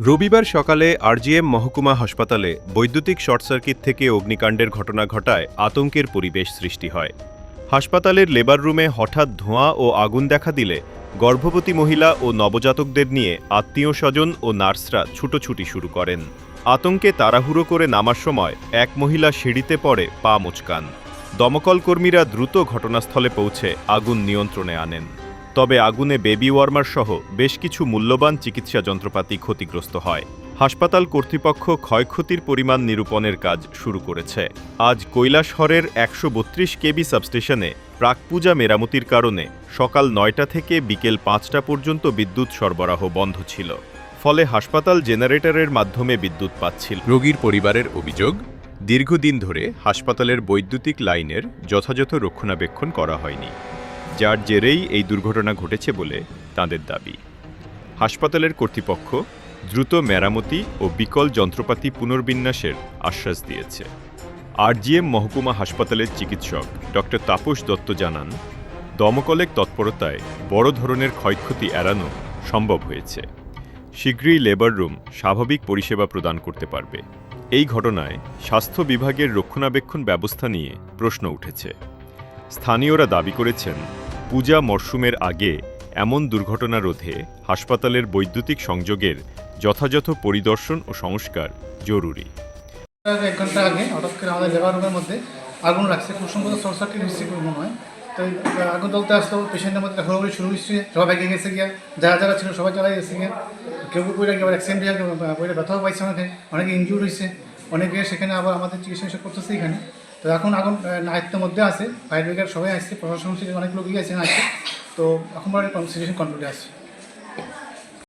রবিবার সকালে আরজিএম মহকুমা হাসপাতালে বৈদ্যুতিক শর্ট সার্কিট থেকে অগ্নিকাণ্ডের ঘটনা ঘটায় আতঙ্কের পরিবেশ সৃষ্টি হয়। হাসপাতালের লেবার রুমে হঠাৎ ধোঁয়া ও আগুন দেখা দিলে গর্ভবতী মহিলা ও নবজাতকদের নিয়ে আত্মীয় স্বজন ও নার্সরা ছুটোছুটি শুরু করেন। আতঙ্কে তাড়াহুড়ো করে নামার সময় এক মহিলা সিঁড়িতে পড়ে পা মুচকান। দমকলকর্মীরা দ্রুত ঘটনাস্থলে পৌঁছে আগুন নিয়ন্ত্রণে আনেন। তবে আগুনে বেবি ওয়ার্মার সহ বেশ কিছু মূল্যবান চিকিৎসা যন্ত্রপাতি ক্ষতিগ্রস্ত হয়। হাসপাতাল কর্তৃপক্ষ ক্ষয়ক্ষতির পরিমাণ নিরূপণের কাজ শুরু করেছে। আজ কৈলাসহরের একশো বত্রিশ কেবি সাবস্টেশনে প্রাকপূজা মেরামতির কারণে সকাল নয়টা থেকে বিকেল পাঁচটা পর্যন্ত বিদ্যুৎ সরবরাহ বন্ধ ছিল। ফলে হাসপাতাল জেনারেটরের মাধ্যমে বিদ্যুৎ পাচ্ছিল। রোগীর পরিবারের অভিযোগ, দীর্ঘদিন ধরে হাসপাতালের বৈদ্যুতিক লাইনের যথাযথ রক্ষণাবেক্ষণ করা হয়নি। যার জেরেই এই দুর্ঘটনা ঘটেছে বলে তাঁদের দাবি। হাসপাতালের কর্তৃপক্ষ দ্রুত মেরামতি ও বিকল যন্ত্রপাতি পুনর্বিন্যাসের আশ্বাস দিয়েছে। আরজিএম মহকুমা হাসপাতালের চিকিৎসক ডক্টর তাপস দত্ত জানান, দমকলের তৎপরতায় বড় ধরনের ক্ষয়ক্ষতি এড়ানো সম্ভব হয়েছে। শীঘ্রই লেবার রুম স্বাভাবিক পরিষেবা প্রদান করতে পারবে। এই ঘটনায় স্বাস্থ্য বিভাগের রক্ষণাবেক্ষণ ব্যবস্থা নিয়ে প্রশ্ন উঠেছে। স্থানীয়রা দাবি করেছেন পূজা মরশুমের আগে এমন দুর্ঘটনা রোধে হাসপাতালের বৈদ্যুতিক সংযোগের যথাযথ পরিদর্শন ও সংস্কার জরুরি। এক ঘণ্টা আগে হঠাৎ করে আমাদের লেবার রুমের মধ্যে আগুন লাগছে। খুব সম্ভবত সার্কিট হচ্ছে মনে হয়। তো আগুন জ্বলতে আসলো পেশেন্টের মধ্যে ঘোরাঘুরি শুরু হচ্ছে সবাই ভেঙে গেছে গিয়া। যারা যারা ছিল সবাই চলে গেছে গিয়া। কেউ কেউ গিয়ে অ্যাক্সিডেন্ট হয়ে পড়ে ব্যথাও পাইছে অনেকে অনেকে ইনজুর হয়েছে অনেকে সেখানে আবার আমাদের চিকিৎসা করতেছে এখানে। তো এখন এখন নায়িত্বের মধ্যে আছে ফায়ার ব্রিগেড সবাই আসছে, প্রশাসন থেকে অনেক লোকই আছে আসছে তো এখন সিচুয়েশন কন্ট্রোলে আছে